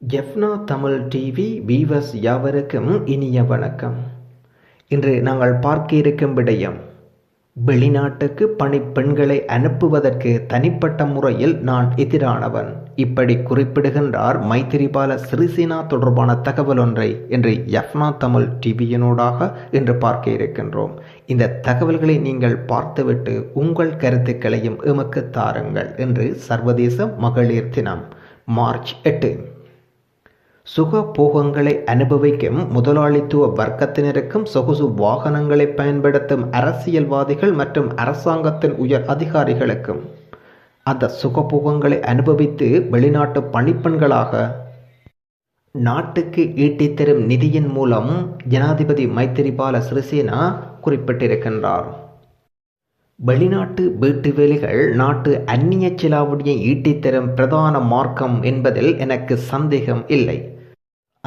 எஃப்னா Tamil TV viewers யாவருக்கும் இனிய வணக்கம். இன்று நாங்கள் பார்க்க இருக்கும் விடயம் வெளிநாட்டுக்கு பணிப்பெண்களை அனுப்புவதற்கு தனிப்பட்ட முறையில் நான் எதிரானவன். இப்படி குறிப்பிடுகின்றார் மைத்திரிபால சிறிசேனா தொடர்பான தகவல் ஒன்றை இன்று யஃப்னா தமிழ் டிவியினூடாக இன்று பார்க்க இருக்கின்றோம். இந்த தகவல்களை நீங்கள் பார்த்துவிட்டு உங்கள் கருத்துக்களையும் எமக்கு தாருங்கள் என்று சர்வதேச மகளிர் தினம் மார்ச் எட்டு. சுகபோகங்களை அனுபவிக்கும் முதலாளித்துவ வர்க்கத்தினருக்கும் சொகுசு வாகனங்களை பயன்படுத்தும் அரசியல்வாதிகள் மற்றும் அரசாங்கத்தின் உயர் அதிகாரிகளுக்கும் அந்த சுகபோகங்களை அனுபவித்து வெளிநாட்டு பணிப்பெண்களாக நாட்டுக்கு ஈட்டித்தரும் நிதியின் மூலம் ஜனாதிபதி மைத்திரிபால சிறிசேனா குறிப்பிட்டிருக்கின்றார். வெளிநாட்டு வீட்டு வேலைகள் நாட்டு அந்நிய செலாவணியை ஈட்டித்தரும் பிரதான மார்க்கம் என்பதில் எனக்கு சந்தேகம் இல்லை.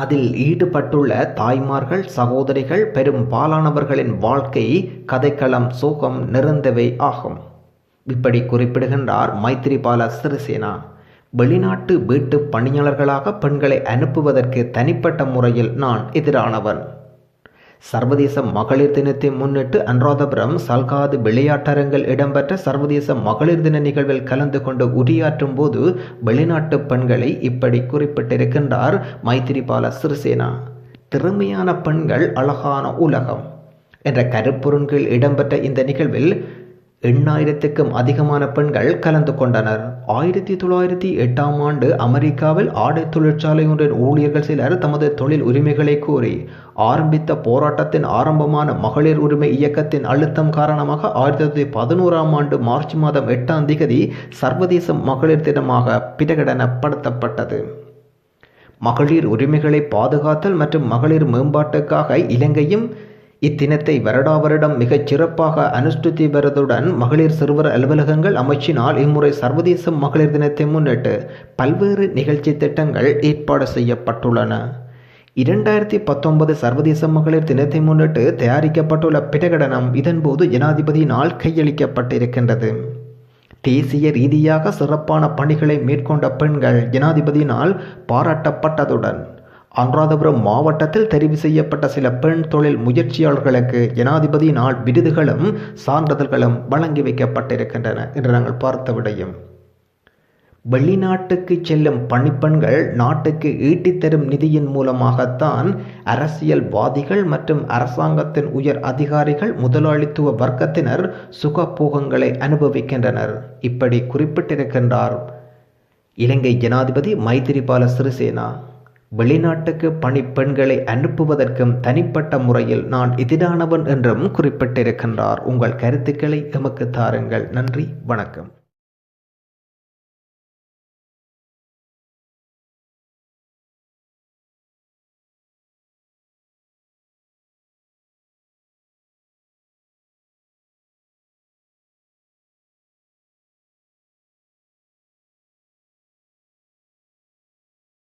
அதில் ஈடுபட்டுள்ள தாய்மார்கள் சகோதரிகள் பெரும்பாலானவர்களின் வாழ்க்கை கதைக்களம் சோகம் நிறைந்தவை ஆகும். இப்படி குறிப்பிடுகின்றார் மைத்திரிபால சிறிசேனா. வெளிநாட்டு வீட்டு பணியாளர்களாக பெண்களை அனுப்புவதற்கு தனிப்பட்ட முறையில் நான் எதிரானவன். சர்வதேச மகளிர் தினத்தை முன்னிட்டு அனுராதபுரம் சல்காது விளையாட்டரங்கில் இடம்பெற்ற சர்வதேச மகளிர் தின நிகழ்வில் கலந்து கொண்டு உரையாற்றும் போது வெளிநாட்டு பெண்களை இப்படி குறிப்பிட்டிருக்கின்றார் மைத்திரிபால சிறிசேனா. திறமையான பெண்கள் அழகான உலகம் என்ற கருப்பொருண்கள் இடம்பெற்ற இந்த நிகழ்வில் எண்ணாயிரத்துக்கும் அதிகமான பெண்கள் கலந்து கொண்டனர். ஆயிரத்தி தொள்ளாயிரத்தி எட்டாம் ஆண்டு அமெரிக்காவில் ஆடை தொழிற்சாலை ஒன்றின் ஊழியர்கள் சிலர் தமது தொழில் உரிமைகளை கோரி ஆரம்பித்த போராட்டத்தின் ஆரம்பமான மகளிர் உரிமை இயக்கத்தின் அழுத்தம் காரணமாக ஆயிரத்தி தொள்ளாயிரத்தி பதினோராம் ஆண்டு மார்ச் மாதம் எட்டாம் திகதி சர்வதேச மகளிர் தினமாக பிரகடனப்படுத்தப்பட்டது. மகளிர் உரிமைகளை பாதுகாத்தல் மற்றும் மகளிர் மேம்பாட்டுக்காக இலங்கையும் இத்தினத்தை வருடா வருடம் மிகச் சிறப்பாக அனுஷ்டித்து வருவதுடன் மகளிர் சிறுவர் அலுவலகங்கள் அமைச்சினால் இம்முறை சர்வதேச மகளிர் தினத்தை முன்னிட்டு பல்வேறு நிகழ்ச்சி திட்டங்கள் ஏற்பாடு செய்யப்பட்டுள்ளன. இரண்டாயிரத்தி பத்தொன்பது சர்வதேச மகளிர் தினத்தை முன்னிட்டு தயாரிக்கப்பட்டுள்ள பிரகடனம் இதன்போது ஜனாதிபதியினால் கையளிக்கப்பட்டிருக்கின்றது. தேசிய ரீதியாக சிறப்பான பணிகளை மேற்கொண்ட பெண்கள் ஜனாதிபதியினால் பாராட்டப்பட்டதுடன் அனுராதபுரம் மாவட்டத்தில் தெரிவு செய்யப்பட்ட சில பெண் தொழில் முயற்சியாளர்களுக்கு ஜனாதிபதி நாள் விருதுகளும் சான்றிதழ்களும் வழங்கி வைக்கப்பட்டிருக்கின்றன என்று நாங்கள் பார்த்த விடையும். வெளிநாட்டுக்கு செல்லும் பணிப்பெண்கள் நாட்டுக்கு ஈட்டித்தரும் நிதியின் மூலமாகத்தான் அரசியல்வாதிகள் மற்றும் அரசாங்கத்தின் உயர் அதிகாரிகள் முதலாளித்துவ வர்க்கத்தினர் சுகபோகங்களை அனுபவிக்கின்றனர். இப்படி குறிப்பிட்டிருக்கின்றார். இலங்கை ஜனாதிபதி மைத்திரிபால சிறிசேனா. வெளிநாட்டுக்கு பணிப்பெண்களை அனுப்புவதற்கும் தனிப்பட்ட முறையில் நான் எதிரானவன் என்றும் குறிப்பிட்டிருக்கின்றார். உங்கள் கருத்துக்களை எமக்கு தாருங்கள். நன்றி. வணக்கம்.